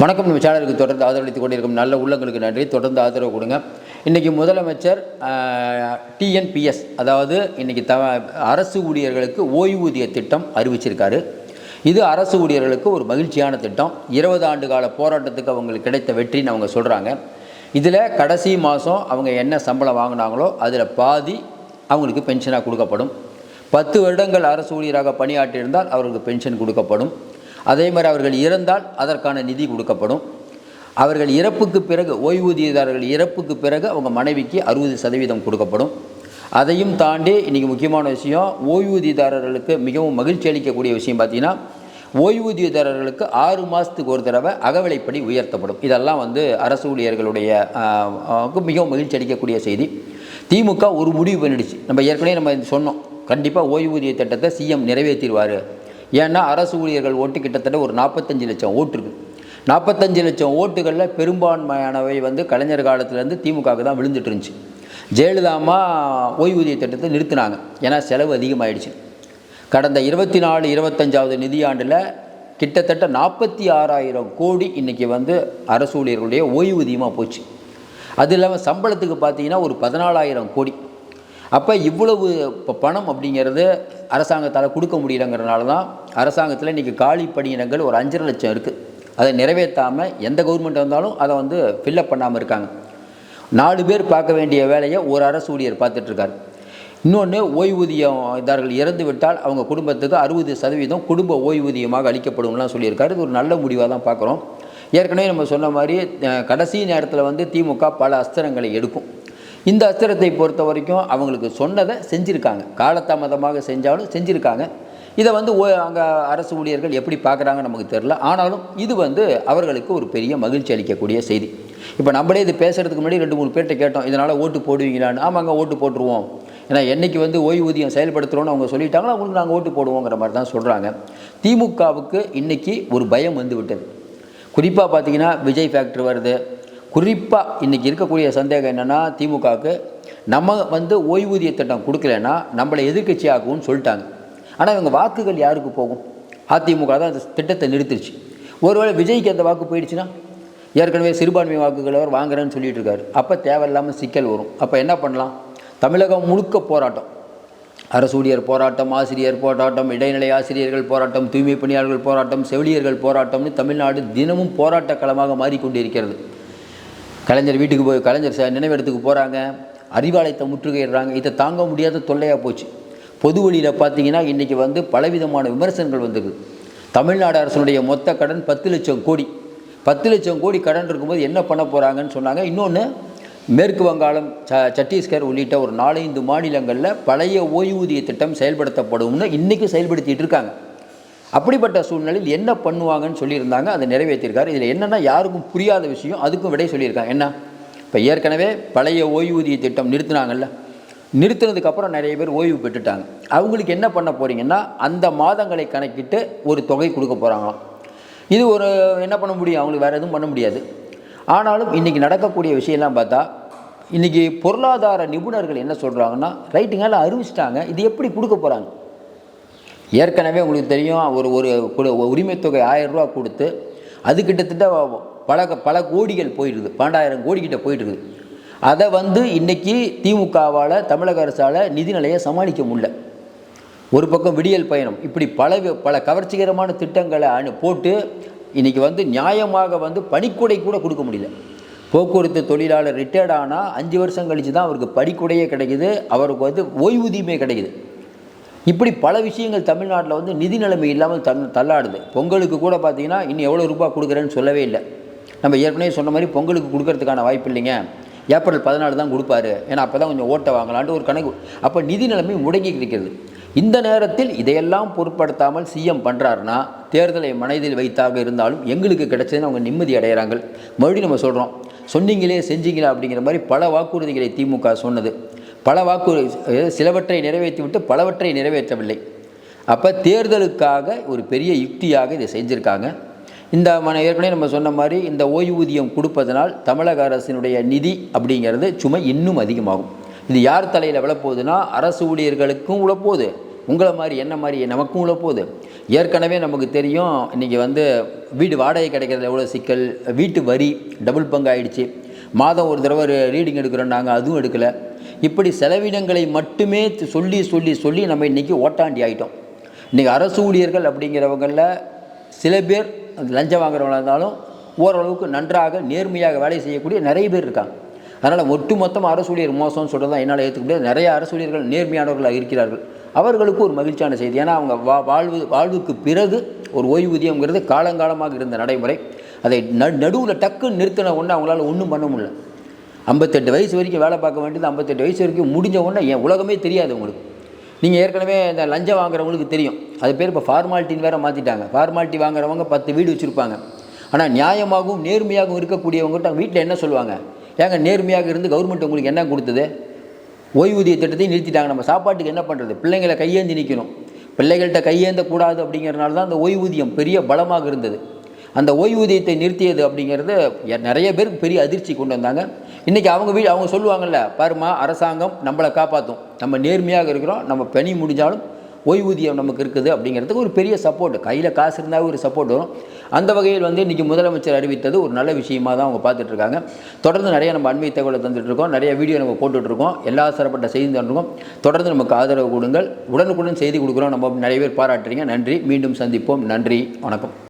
வணக்கம். நம்ம சேனலுக்கு தொடர்ந்து ஆதரவளித்துக் கொண்டிருக்கும் நல்ல உள்ளங்களுக்கு நன்றி. தொடர்ந்து ஆதரவு கொடுங்க. இன்றைக்கி முதலமைச்சர் டிஎன்பிஎஸ் அதாவது இன்றைக்கி த அரசு ஊழியர்களுக்கு ஓய்வூதிய திட்டம் அறிவிச்சிருக்காரு. இது அரசு ஊழியர்களுக்கு ஒரு மகிழ்ச்சியான திட்டம். இருபது ஆண்டு கால போராட்டத்துக்கு அவங்களுக்கு கிடைத்த வெற்றின்னு அவங்க சொல்கிறாங்க இதில் கடைசி மாதம் அவங்க என்ன சம்பளம் வாங்கினாங்களோ அதில் பாதி அவங்களுக்கு பென்ஷனாக கொடுக்கப்படும். பத்து வருடங்கள் அரசு ஊழியராக பணியாற்றியிருந்தால் அவர்களுக்கு பென்ஷன் கொடுக்கப்படும். அதே மாதிரி அவர்கள் இறந்தால் அதற்கான நிதி கொடுக்கப்படும். அவர்கள் இறப்புக்கு பிறகு ஓய்வூதியதாரர்கள் இறப்புக்கு பிறகு அவங்க மனைவிக்கு அறுபது சதவீதம் கொடுக்கப்படும். அதையும் தாண்டி இன்றைக்கி முக்கியமான விஷயம் ஓய்வூதியதாரர்களுக்கு மிகவும் மகிழ்ச்சி அளிக்கக்கூடிய விஷயம் பார்த்திங்கன்னா ஓய்வூதியதாரர்களுக்கு ஆறு மாதத்துக்கு ஒரு தடவை அகவிலைப்படி உயர்த்தப்படும். இதெல்லாம் வந்து அரசு ஊழியர்களுடைய மிகவும் மகிழ்ச்சி அளிக்கக்கூடிய செய்தி. திமுக ஒரு முடிவு பண்ணிடுச்சு. நம்ம ஏற்கனவே நம்ம சொன்னோம். கண்டிப்பாக ஓய்வூதிய திட்டத்தை சிஎம் நிறைவேற்றிடுவார். ஏன்னா அரசு ஊழியர்கள் ஓட்டு கிட்டத்தட்ட ஒரு நாற்பத்தஞ்சு லட்சம் ஓட்டு இருக்குது நாற்பத்தஞ்சு லட்சம் ஓட்டுகளில் பெரும்பான்மையானவை வந்து கலைஞர் காலத்துலேருந்து திமுகவுக்கு தான் விழுந்துட்டு இருந்துச்சு. ஜெயலலிதாமா ஓய்வூதிய திட்டத்தை நிறுத்தினாங்க. ஏன்னா செலவு அதிகமாகிடுச்சு கடந்த இருபத்தி நாலு இருபத்தஞ்சாவது நிதியாண்டில் கிட்டத்தட்ட நாற்பத்தி ஆறாயிரம் கோடி இன்றைக்கி வந்து அரசு ஊழியர்களுடைய ஓய்வூதியமாக போச்சு. அது இல்லாமல் சம்பளத்துக்கு பார்த்தீங்கன்னா ஒரு பதினாலாயிரம் கோடி. அப்போ இவ்வளவு இப்போ பணம் அப்படிங்கிறது அரசாங்கத்தால் கொடுக்க முடியலங்கிறனால தான் அரசாங்கத்தில் இன்றைக்கி காலி பணியிடங்கள் ஒரு அஞ்சரை லட்சம் இருக்குது அதை நிறைவேற்றாமல் எந்த கவர்மெண்ட் வந்தாலும் அதை வந்து ஃபில்லப் பண்ணாமல் இருக்காங்க. நாலு பேர் பார்க்க வேண்டிய வேலையை ஒரு அரசு ஊழியர் பார்த்துட்ருக்காரு இன்னொன்று ஓய்வூதியம் இதார்கள் இறந்து விட்டால் அவங்க குடும்பத்துக்கு அறுபது சதவீதம் குடும்ப ஓய்வூதியமாக அளிக்கப்படும்லாம் சொல்லியிருக்காரு. இது ஒரு நல்ல முடிவாக தான் பார்க்குறோம். ஏற்கனவே நம்ம சொன்ன மாதிரி கடைசி நேரத்தில் வந்து திமுக பல அஸ்திரங்களை எடுக்கும். இந்த அஸ்திரத்தை பொறுத்த வரைக்கும் அவங்களுக்கு சொன்னதை செஞ்சுருக்காங்க. காலதாமதமாக செஞ்சாலும் செஞ்சுருக்காங்க. இதை வந்து ஓ அங்கே அரசு ஊழியர்கள் எப்படி பார்க்குறாங்க நமக்கு தெரில ஆனாலும் இது வந்து அவர்களுக்கு ஒரு பெரிய மகிழ்ச்சி அளிக்கக்கூடிய செய்தி. இப்போ நம்மளே இது பேசுகிறதுக்கு முன்னாடி ரெண்டு மூணு பேர்கிட்ட கேட்டோம் இதனால் ஓட்டு போடுவீங்களான்னு. ஆமாங்க ஓட்டு போட்டுருவோம். ஏன்னா என்னைக்கு வந்து ஓய்வூதியம் செயல்படுத்துகிறோன்னு அவங்க சொல்லிட்டாங்களோ அவங்களுக்கு நாங்கள் ஓட்டு போடுவோங்கிற மாதிரி தான் சொல்கிறாங்க திமுகவுக்கு இன்றைக்கி ஒரு பயம் வந்து விட்டது. குறிப்பாக பார்த்தீங்கன்னா விஜய் ஃபேக்ட்ரி வருது. குறிப்பாக இன்றைக்கி இருக்கக்கூடிய சந்தேகம் என்னென்னா திமுகவுக்கு நம்ம வந்து ஓய்வூதிய திட்டம் கொடுக்கலன்னா நம்மளை எதிர்க்கட்சி ஆகும்னு சொல்லிட்டாங்க. ஆனால் இவங்க வாக்குகள் யாருக்கு போகும்? அதிமுக தான் அந்த திட்டத்தை நிறுத்திடுச்சு ஒருவேளை விஜய்க்கு அந்த வாக்கு போயிடுச்சுன்னா ஏற்கனவே சிறுபான்மை வாக்குகளை அவர் வாங்குறேன்னு சொல்லிட்டு இருக்காரு. அப்போ தேவையில்லாமல் சிக்கல் வரும். அப்போ என்ன பண்ணலாம்? தமிழகம் முழுக்க போராட்டம். அரசு ஊழியர் போராட்டம் ஆசிரியர் போராட்டம் இடைநிலை ஆசிரியர்கள் போராட்டம் தூய்மை பணியாளர்கள் போராட்டம் செவிலியர்கள் போராட்டம்னு தமிழ்நாடு தினமும் போராட்ட களமாக மாறிக்கொண்டிருக்கிறது. கலைஞர் வீட்டுக்கு போய் கலைஞர் ச- நினைவிடத்துக்கு போகிறாங்க அறிவாலயத்தை முற்றுகையிடுறாங்க. இதை தாங்க முடியாத தொல்லையாக போச்சு. பொது வழியில் பார்த்தீங்கன்னா இன்றைக்கி வந்து பலவிதமான விமர்சனங்கள் வந்திருக்கு தமிழ்நாடு அரசனுடைய மொத்த கடன் பத்து லட்சம் கோடி. பத்து லட்சம் கோடி கடன் இருக்கும்போது என்ன பண்ண போகிறாங்கன்னு சொன்னாங்க. இன்னொன்று மேற்கு வங்காளம் ச சத்தீஸ்கர் உள்ளிட்ட ஒரு நாலஞ்சு மாநிலங்களில் பழைய ஓய்வூதிய திட்டம் செயல்படுத்தப்படும்னு இன்றைக்கி செயல்படுத்திகிட்டு இருக்காங்க. அப்படிப்பட்ட சூழ்நிலையில் என்ன பண்ணுவாங்கன்னு சொல்லியிருந்தாங்க அதை நிறைவேற்றிருக்காரு இதில் என்னென்னா யாருக்கும் புரியாத விஷயம் அதுக்கும் விடை சொல்லியிருக்காங்க. என்ன? இப்போ ஏற்கனவே பழைய ஓய்வூதிய திட்டம் நிறுத்தினாங்கல்ல. நிறுத்தினதுக்கப்புறம் நிறைய பேர் ஓய்வு பெற்றுட்டாங்க. அவங்களுக்கு என்ன பண்ண போகிறீங்கன்னா அந்த மாதங்களை கணக்கிட்டு ஒரு தொகை கொடுக்க போகிறாங்களாம் இது ஒரு என்ன பண்ண முடியும்? அவங்களுக்கு வேறு எதுவும் பண்ண முடியாது. ஆனாலும் இன்றைக்கி நடக்கக்கூடிய விஷயம்லாம் பார்த்தா இன்றைக்கி பொருளாதார நிபுணர்கள் என்ன சொல்கிறாங்கன்னா ரைட்டுங்க அறிவிச்சிட்டாங்க. இது எப்படி கொடுக்க போகிறாங்க ஏற்கனவே உங்களுக்கு தெரியும் ஒரு ஒரு உரிமைத்தொகை தொகை ஆயிரம் ரூபா கொடுத்து அது கிட்டத்தட்ட பல பல கோடிகள் போயிடுது பன்னெண்டாயிரம் கோடி கிட்ட போயிட்டு இருக்குது அதை வந்து இன்றைக்கி திமுகவால் தமிழக அரசால் நிதிநிலையை சமாளிக்க முடியல. ஒரு பக்கம் விடியல் பயணம் இப்படி பல பல கவர்ச்சிகரமான திட்டங்களை அனு போட்டு இன்றைக்கி வந்து நியாயமாக வந்து பணிக்கொடை கூட கொடுக்க முடியல. போக்குவரத்து தொழிலாளர் ரிட்டையர்ட் ஆனால் அஞ்சு வருஷம் கழித்து தான் அவருக்கு படிக்குடையே கிடைக்குது அவருக்கு வந்து ஓய்வூதியமே கிடைக்குது. இப்படி பல விஷயங்கள் தமிழ்நாட்டில் வந்து நிதி நிலைமை இல்லாமல் தன் தள்ளாடுது. பொங்கலுக்கு கூட பார்த்தீங்கன்னா இன்னும் எவ்வளோ ரூபாய் கொடுக்குறேன்னு சொல்லவே இல்லை. நம்ம ஏற்கனவே சொன்ன மாதிரி பொங்கலுக்கு கொடுக்கறதுக்கான வாய்ப்பு இல்லைங்க. ஏப்ரல் பதினாலு தான் கொடுப்பாரு. ஏன்னா அப்போ தான் கொஞ்சம் ஓட்டை வாங்கலான்ட்டு ஒரு கணக்கு. அப்போ நிதி நிலைமை முடங்கி இருக்கிறது இந்த நேரத்தில் இதையெல்லாம் பொருட்படுத்தாமல் சிஎம் பண்ணுறாருன்னா தேர்தலை மனதில் வைத்தாக இருந்தாலும் எங்களுக்கு கிடைச்சதுன்னு அவங்க நிம்மதி அடைகிறாங்க மறுபடியும் நம்ம சொல்கிறோம் சொன்னீங்களே செஞ்சீங்களா அப்படிங்கிற மாதிரி பல வாக்குறுதிகளை திமுக சொன்னது. பல வாக்குறுதி சிலவற்றை நிறைவேற்றிவிட்டு பலவற்றை நிறைவேற்றவில்லை. அப்போ தேர்தலுக்காக ஒரு பெரிய யுக்தியாக இதை செஞ்சுருக்காங்க. இந்த மன ஏற்கனவே நம்ம சொன்ன மாதிரி இந்த ஓய்வூதியம் கொடுப்பதனால் தமிழக அரசினுடைய நிதி அப்படிங்கிறது சுமை இன்னும் அதிகமாகும். இது யார் தலையில் விழப்போகுதுன்னா அரசு ஊழியர்களுக்கும் விழப்போகுது. உங்களை மாதிரி என்ன மாதிரி நமக்கும் உழப்போகுது போகுது ஏற்கனவே நமக்கு தெரியும் இன்றைக்கி வந்து வீடு வாடகை கிடைக்கிறது எவ்வளோ சிக்கல் வீட்டு வரி டபுள் பங்கு ஆகிடுச்சி மாதம் ஒரு தடவை ரீடிங் எடுக்கிறோம் நாங்கள் அதுவும் எடுக்கலை. இப்படி செலவினங்களை மட்டுமே சொல்லி சொல்லி சொல்லி நம்ம இன்றைக்கி ஓட்டாண்டி ஆகிட்டோம் இன்றைக்கி அரசு ஊழியர்கள் அப்படிங்கிறவங்களில் சில பேர் அந்த லஞ்சம் வாங்குறவங்களாக இருந்தாலும் ஓரளவுக்கு நன்றாக நேர்மையாக வேலை செய்யக்கூடிய நிறைய பேர் இருக்காங்க. அதனால் ஒட்டுமொத்தமாக அரசு ஊழியர் மோசம்னு சொல்கிறது தான் என்னால் ஏற்றுக்க முடியாது. நிறைய அரசு ஊழியர்கள் நேர்மையானவர்களாக இருக்கிறார்கள். அவர்களுக்கு ஒரு மகிழ்ச்சியான செய்தி. ஏன்னா அவங்க வா வாழ்வு வாழ்வுக்கு பிறகு ஒரு ஓய்வூதியங்கிறது காலங்காலமாக இருந்த நடைமுறை. அதை ந நடுவில் டக்குன்னு நிறுத்தின ஒன்று அவங்களால ஒன்றும் பண்ண முடியல. ஐம்பத்தெட்டு வயசு வரைக்கும் வேலை பார்க்க வேண்டியது ஐம்பத்தெட்டு வயசு வரைக்கும் முடிஞ்ச உடனே என் உலகமே தெரியாது உங்களுக்கு. நீங்கள் ஏற்கனவே இந்த லஞ்சம் வாங்குறவங்களுக்கு தெரியும். அது பேர் இப்போ ஃபார்மாலிட்டின்னு வேறு மாற்றிட்டாங்க ஃபார்மாலிட்டி வாங்குறவங்க பத்து வீடு வச்சுருப்பாங்க. ஆனால் நியாயமாகவும் நேர்மையாகவும் இருக்கக்கூடியவங்ககிட்ட வீட்டில் என்ன சொல்லுவாங்க? ஏங்க நேர்மையாக இருந்து கவர்மெண்ட் உங்களுக்கு என்ன கொடுத்தது? ஓய்வூதிய திட்டத்தையும் நிறுத்திட்டாங்க. நம்ம சாப்பாட்டுக்கு என்ன பண்ணுறது பிள்ளைங்களை கையேந்தி நிற்கணும் பிள்ளைகள்கிட்ட கையேந்தக்கூடாது அப்படிங்கிறனால தான் அந்த ஓய்வூதியம் பெரிய பலமாக இருந்தது. அந்த ஓய்வூதியத்தை நிறுத்தியது அப்படிங்கிறது நிறைய பேருக்கு பெரிய அதிர்ச்சி கொண்டு வந்தாங்க. இன்றைக்கி அவங்க வீடு அவங்க சொல்லுவாங்கள்ல பாருமா அரசாங்கம் நம்மளை காப்பாற்றும் நம்ம நேர்மையாக இருக்கிறோம். நம்ம பணி முடிஞ்சாலும் ஓய்வூதியம் நமக்கு இருக்குது. அப்படிங்கிறதுக்கு ஒரு பெரிய சப்போர்ட் கையில் காசு இருந்தால் ஒரு சப்போர்ட் வரும். அந்த வகையில் வந்து இன்றைக்கி முதலமைச்சர் அறிவித்தது ஒரு நல்ல விஷயமா தான் அவங்க பார்த்துட்ருக்காங்க தொடர்ந்து நிறைய நம்ம அண்மை தகவலை தந்துட்டுருக்கோம் நிறைய வீடியோ நம்ம போட்டுட்ருக்கோம் எல்லா தரப்பட்ட செய்தி தந்துருக்கோம் தொடர்ந்து நமக்கு ஆதரவு கொடுங்கள். உடனுக்குடன் செய்தி கொடுக்குறோம். நம்ம நிறைய பேர் பாராட்டுறீங்க. நன்றி. மீண்டும் சந்திப்போம். நன்றி. வணக்கம்.